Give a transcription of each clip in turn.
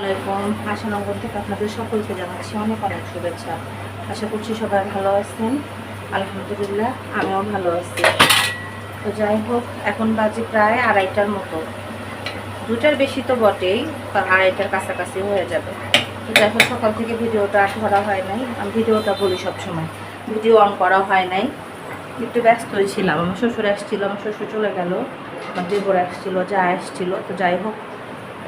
আলাইকুম আশানগর থেকে আপনাদের সকলকে জানাচ্ছি অনেক অনেক শুভেচ্ছা। আশা করছি সবাই ভালো আছেন। আলহামদুলিল্লাহ, আমিও ভালো আছি। তো যাই হোক, এখন বাজে প্রায় আড়াইটার মতো। দুটার বেশি তো বটেই আড়াইটার কাছাকাছি হয়ে যাবে। তো যাই হোক, সকাল থেকে ভিডিওটা করা হয় নাই। আমি ভিডিওটা বলি সবসময়। ভিডিও অন করা হয় নাই। একটু ব্যস্তই ছিলাম। আমার শ্বশুর আসছিল, আমার শ্বশুর চলে গেল। আমার দেবর আসছিল, যা আসছিল। তো যাই হোক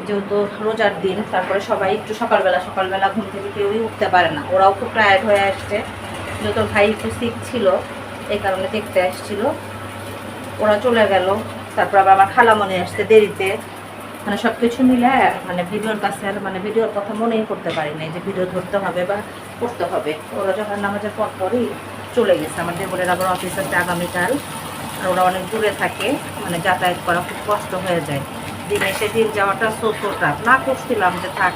যেহেতু রোজার দিন, তারপরে সবাই একটু সকালবেলা সকালবেলা ঘুম থেকে কেউই উঠতে পারে না। ওরাও খুব টায়ার্ড হয়ে আসছে। যেহেতু ভাই একটু সিক ছিল, এই কারণে দেখতে আসছিল। ওরা চলে গেল। তারপর আবার আমার খালা মনে আসতে দেরিতে। মানে সব কিছু মিলে মানে ভিডিওর কাছে আর মানে ভিডিওর কথা মনেই করতে পারি নাই যে ভিডিও ধরতে হবে বা করতে হবে। ওরা যখন নামাজের পর পরই চলে গেছে। আমার দেবরের আবার অফিস আছে আগামীকাল। আর ওরা অনেক দূরে থাকে। মানে যাতায়াত করা খুব কষ্ট হয়ে যায়। দিন এসে দিন যাওয়াটা সোটোটা না করছিলাম যে থাক,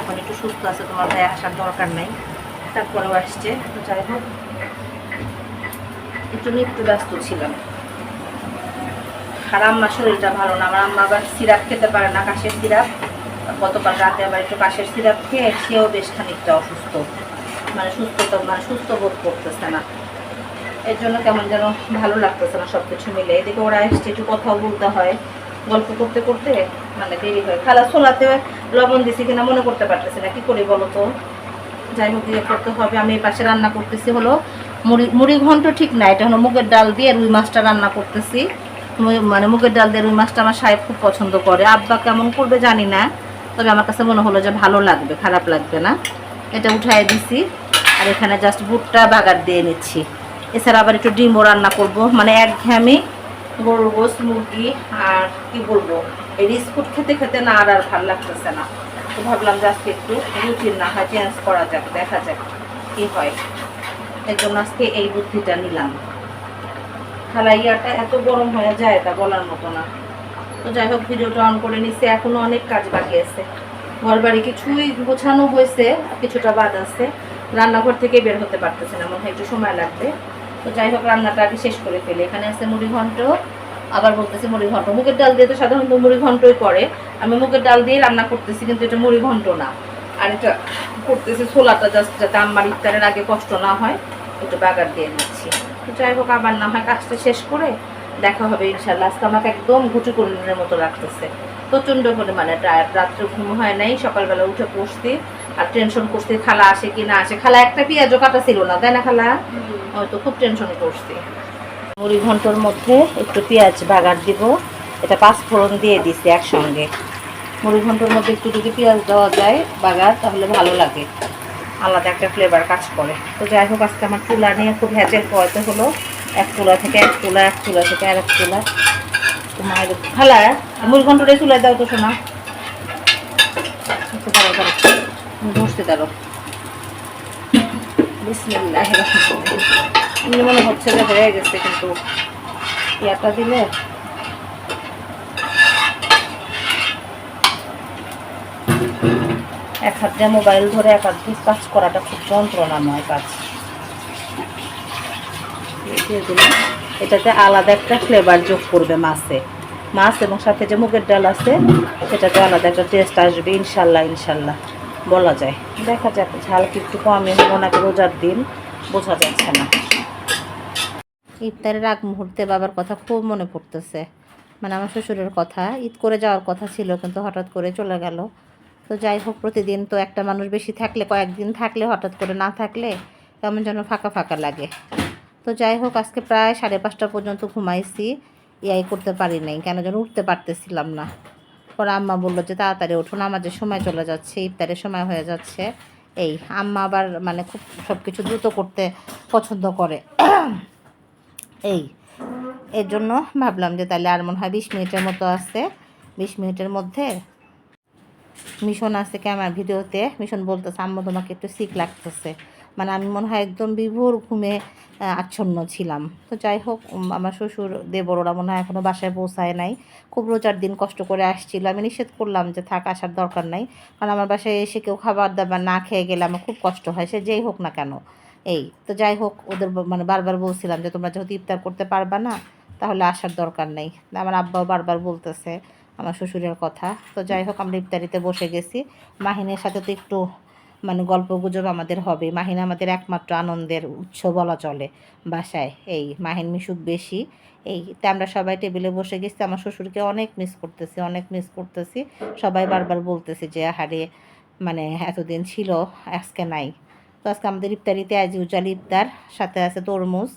এখন একটু সুস্থ আছে, তোমার ভাই আসার দরকার নেই। তারপরেও আসছে যাই হোক, একটু একটু ব্যস্ত ছিলাম। আর আম্মার শরীরটা ভালো না, আমার আম্মা আবার সিরাপ খেতে পারে না, কাশের সিরাপ। গতকাল রাতে আবার একটু কাশের সিরাপ খেয়ে সেও বেশ খানিকটা অসুস্থ। মানে সুস্থ মানে সুস্থ বোধ করতেছে না। এর জন্য কেমন যেন ভালো লাগতেছে না সব কিছু মিলে। এদিকে ওরা এসছে, একটু কথাও বলতে হয়। গল্প করতে করতে মানে দেরি হয় খালা ছোলাতে লবণ দিছি কিনা মনে করতে পারতেছি না, কি করি বলো তো? যাই হোক দিয়ে করতে হবে। আমি এই পাশে রান্না করতেছি হলো মুড়ি মুড়ি ঘন্ট ঠিক না, এটা হলো মুগের ডাল দিয়ে রুই মাছটা রান্না করতেছি। মানে মুগের ডাল দিয়ে রুই মাছটা আমার সাহেব খুব পছন্দ করে। আব্বা কেমন করবে জানি না, তবে আমার কাছে মনে হলো যে ভালো লাগবে, খারাপ লাগবে না। এটা উঠাই দিছি, আর এখানে জাস্ট বুটটা বাগার দিয়ে নিচ্ছি। এছাড়া আবার একটু ডিমও রান্না করব। মানে এক ঘ্যামি গরুর গোস মুরগি আর কি বলব, এই বিস্কুট খেতে খেতে না আর আর ভালো লাগতেছে না। তো ভাবলাম যে আজকে একটু রুটিন না হয় চেঞ্জ করা যাক, দেখা যাক কি হয়। এর জন্য আজকে এই বুদ্ধিটা নিলাম। খালাইয়াটা এত গরম হয়ে যায় তা বলার মতো না। তো যাই হোক, ভিডিওটা অন করে নিচ্ছে এখনও অনেক কাজ বাকি আছে। ঘর বাড়ি কিছুই গোছানো হয়েছে, কিছুটা বাদ আছে। রান্নাঘর থেকে বের হতে পারতেছে না, মনে হয় একটু সময় লাগবে। তো যাই হোক, রান্নাটা আগে শেষ করে ফেলে। এখানে আছে মুড়ি ঘন্ট, আবার বলতেছি মুড়ি ঘন্ট। মুগের ডাল দিয়ে তো সাধারণত মুড়ি ঘন্টই করে। আমি মুগের ডাল দিয়ে রান্না করতেছি, কিন্তু এটা মুড়ি ঘন্ট না। আর এটা করতেছি ছোলাটা জাস্ট যাতে আমার ইফতারের আগে কষ্ট না হয়, একটু বাগার দিয়ে নিচ্ছি। তো যাই হোক, আবার না হয় কাজটা শেষ করে দেখা হবে ইনশাল্লাহ আজকে আমাকে একদম ঘুটু করিনের মতো লাগতেছে। প্রচণ্ড পরিমাণে টায়ার্ড রাত্রে ঘুম হয় নাই, সকালবেলা উঠে বসতে আর টেনশন করতে খালা আসে কি না আসে খালা একটা পেঁয়াজও কাটা ছিল না তাই না খালা? হয়তো খুব টেনশন করছি। মুড়ি ঘন্টর মধ্যে একটু পেঁয়াজ বাগার দিব। এটা পাঁচ ফোড়ন দিয়ে দিছি একসঙ্গে। মুড়ি ঘন্টর মধ্যে একটু যদি পেঁয়াজ দেওয়া যায় বাগার তাহলে ভালো লাগে। আলাদা একটা ফ্লেভার কাজ করে। তো যাই হোক আজকে আমার চুলা নিয়ে খুব হ্যাচের পোয়াতে হলো। এক চুলা থেকে এক চুলা এক চুলা থেকে আর এক চুলা। তো মায়ের খালা মুড়ি ঘন্টরে চুলায় দাও তো শোনা একটু দাঁড়ো বিসমিল্লাহ মনে হচ্ছে যে হয়ে গেছে, কিন্তু ইয়াটা দিলে এক হাত দিয়ে মোবাইল ধরে, এক হাত দিয়ে কাজ করাটা খুব যন্ত্রণাময় কাজ। এটাতে আলাদা একটা ফ্লেভার যোগ করবে মাছে। মাছ এবং সাথে যে মুগের ডাল আছে সেটাতে আলাদা একটা টেস্ট আসবে, ইনশাল্লাহ ইনশাল্লাহ। বলা যায়। দেখা যাক, ঝাল কি একটু কমে হব নাকি রোজার দিন, বোঝা যাচ্ছে না। ইফতারের আগ মুহূর্তে বাবার কথা খুব মনে পড়তেছে। মানে আমার শ্বশুরের কথা, ঈদ করে যাওয়ার কথা ছিল, কিন্তু হঠাৎ করে চলে গেল। তো যাই হোক, প্রতিদিন তো একটা মানুষ বেশি থাকলে, কয়েকদিন থাকলে, হঠাৎ করে না থাকলে কেমন যেন ফাঁকা ফাঁকা লাগে। তো যাই হোক, আজকে প্রায় সাড়ে পাঁচটা পর্যন্ত ঘুমাইছি। ইয়াই করতে পারি নাই, কেন যেন উঠতে পারতেছিলাম না। পরে আম্মা বলল যে, তাড়াতাড়ি উঠুন আমাদের সময় চলে যাচ্ছে, ইফতারের সময় হয়ে যাচ্ছে। এই আম্মা আবার মানে খুব সব কিছু দ্রুত করতে পছন্দ করে। এই, এর জন্য ভাবলাম যে, তাহলে আর মনে হয় বিশ মিনিটের মতো আছে। বিশ মিনিটের মধ্যে মিশন আছে ক্যামেরা ভিডিওতে। মিশন বলতেছে, আম্মা, তোমাকে একটু সিক লাগতেছে। মানে আমি মনে হয় একদম বিভোর ঘুমে আচ্ছন্ন ছিলাম। তো যাই হোক আমার শ্বশুর দেবর ওরা মনে হয় এখনও বাসায় পৌঁছায় নাই। খুব রোজার দিন কষ্ট করে আসছিল। আমি নিষেধ করলাম যে থাক, আসার দরকার নাই। কারণ আমার বাসায় এসে কেউ খাবার দাবার না খেয়ে গেলে আমার খুব কষ্ট হয়। সে যেই হোক না কেন। এই, তো যাই হোক, ওদের মানে বারবার বলছিলাম যে তোমরা যেহেতু ইফতার করতে পারবা না, তাহলে আসার দরকার নেই। আমার আব্বাও বারবার বলতেছে আমার শ্বশুরের কথা। তো যাই হোক, আমরা ইফতারিতে বসে গেছি। মাহিনের সাথে তো একটু মানে গল্প গুজব আমাদের হবে। মাহিন আমাদের একমাত্র আনন্দের উৎস বলা চলে বাসায়। এই মাহিন মিশুক বেশি। এই তা আমরা সবাই টেবিলে বসে গেছি, আমার শ্বশুরকে অনেক মিস করতেছি, অনেক মিস করতেছি। সবাই বারবার বলতেছি যে হারে মানে এতদিন ছিল, আজকে নাই। তো আজকে আমাদের ইফতারিতে অ্যাজ ইউজাল ইফতার, সাথে আছে তরমুজ,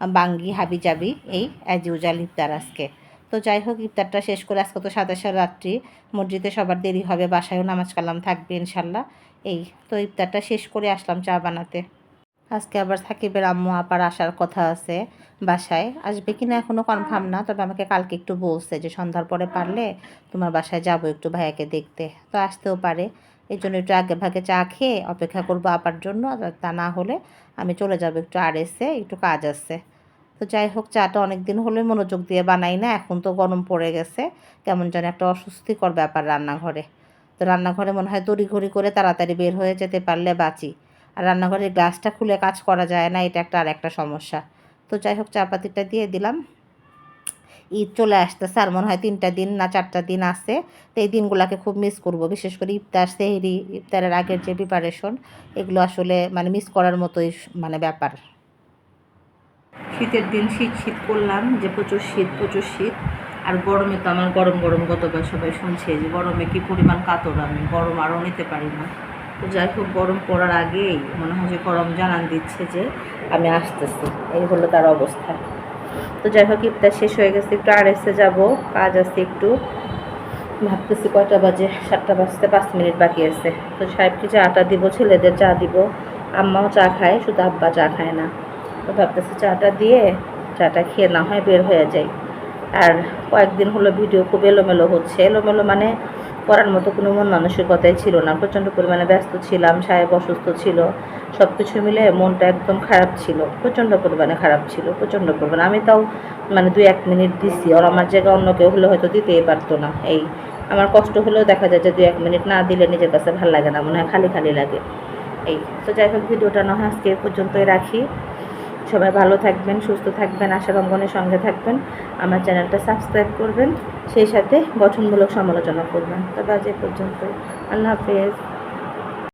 বাঙ্গি হাবি জাবি এই অ্যাজ ইউজাল ইফতার আজকে। তো যাই হোক, ইফতারটা শেষ করে আজকে তো সাতাশের রাত্রি। মসজিদে সবার দেরি হবে, বাসায়ও নামাজ কালাম থাকবে ইনশাল্লাহ। এই, তো ইফতারটা শেষ করে আসলাম চা বানাতে। আজকে আবার সাকিবের আম্মু আপার আসার কথা আছে বাসায়। আসবে কি না এখনও কনফার্ম না, তবে আমাকে কালকে একটু বলছে যে সন্ধ্যার পরে পারলে তোমার বাসায় যাব একটু ভাইয়াকে দেখতে। তো আসতেও পারে। এই জন্য একটু আগে ভাগে চা খেয়ে অপেক্ষা করব আপার জন্য তা না হলে আমি চলে যাব একটু আর এসে একটু কাজ আছে। তো যাই হোক, চাটা অনেক দিন হলে মনোযোগ দিয়ে বানাই না, এখন তো গরম পড়ে গেছে। কেমন যেন একটা অস্বস্তিকর ব্যাপার রান্নাঘরে। তো রান্নাঘরে মনে হয় তড়িঘড়ি করে তাড়াতাড়ি বের হয়ে যেতে পারলে বাঁচি। আর রান্নাঘরের গ্লাসটা খুলে কাজ করা যায় না, এটা একটা আর একটা সমস্যা। তো যাই হোক, চাপাতিটা দিয়ে দিলাম। ঈদ চলে আসতেছে, আর মনে হয় তিনটা দিন না চারটা দিন আছে। তো এই দিনগুলোকে খুব মিস করব, বিশেষ করে ইফতার, সেহরি, ইফতারের আগের যে প্রিপারেশন এগুলো আসলে মানে মিস করার মতোই মানে ব্যাপার। শীতের দিন শীত শীত করলাম যে প্রচুর শীত প্রচুর শীত। আর গরমে তো আমার গরম গরম গতবার সবাই শুনছে যে গরমে কি পরিমাণ কাতর আমি। গরম আরও নিতে পারি না। তো যাই হোক, গরম পড়ার আগেই মনে হয় যে গরম জানান দিচ্ছে যে আমি আসতেছি। এই হলো তার অবস্থা। তো যাই হোক, ইফতার শেষ হয়ে গেছে, একটু আর এসে যাব, কাজ আছে একটু। ভাবতেছি কয়টা বাজে? সাতটা বাজতে পাঁচ মিনিট বাকি আছে। তো সাহেবকে চাটা দিব, ছেলেদের চা দিব। আম্মাও চা খায়, শুধু আব্বা চা খায় না। তো ভাবতেছি চাটা দিয়ে, চাটা খেয়ে না হয় বের হয়ে যাই। আর কয়েকদিন হলো ভিডিও খুব এলোমেলো হচ্ছে। এলোমেলো মানে করার মতো কোনো মন মানসিকতাই ছিল না। প্রচণ্ড পরিমাণে ব্যস্ত ছিলাম, সাহেব অসুস্থ ছিল। সব কিছু মিলে মনটা একদম খারাপ ছিল, প্রচণ্ড পরিমাণে খারাপ ছিল, প্রচণ্ড পরিমাণে। আমি তাও মানে দুই এক মিনিট দিছি, আর আমার জায়গায় অন্য কেউ হলে হয়তো দিতেই পারতো না। এই আমার কষ্ট হলেও দেখা যায় যে দুই এক মিনিট না দিলে নিজের কাছে ভালো লাগে না, মনে হয় খালি খালি লাগে। এই তো যাই হোক, ভিডিওটা না হয় আজকে পর্যন্তই রাখি। সবাই ভালো থাকবেন, সুস্থ থাকবেন আশা রঙ্গনের সঙ্গে থাকবেন। আমার চ্যানেলটা সাবস্ক্রাইব করবেন, সেই সাথে গঠনমূলক সমালোচনা করবেন। তবে আজ এ পর্যন্ত আল্লাহ হাফেজ।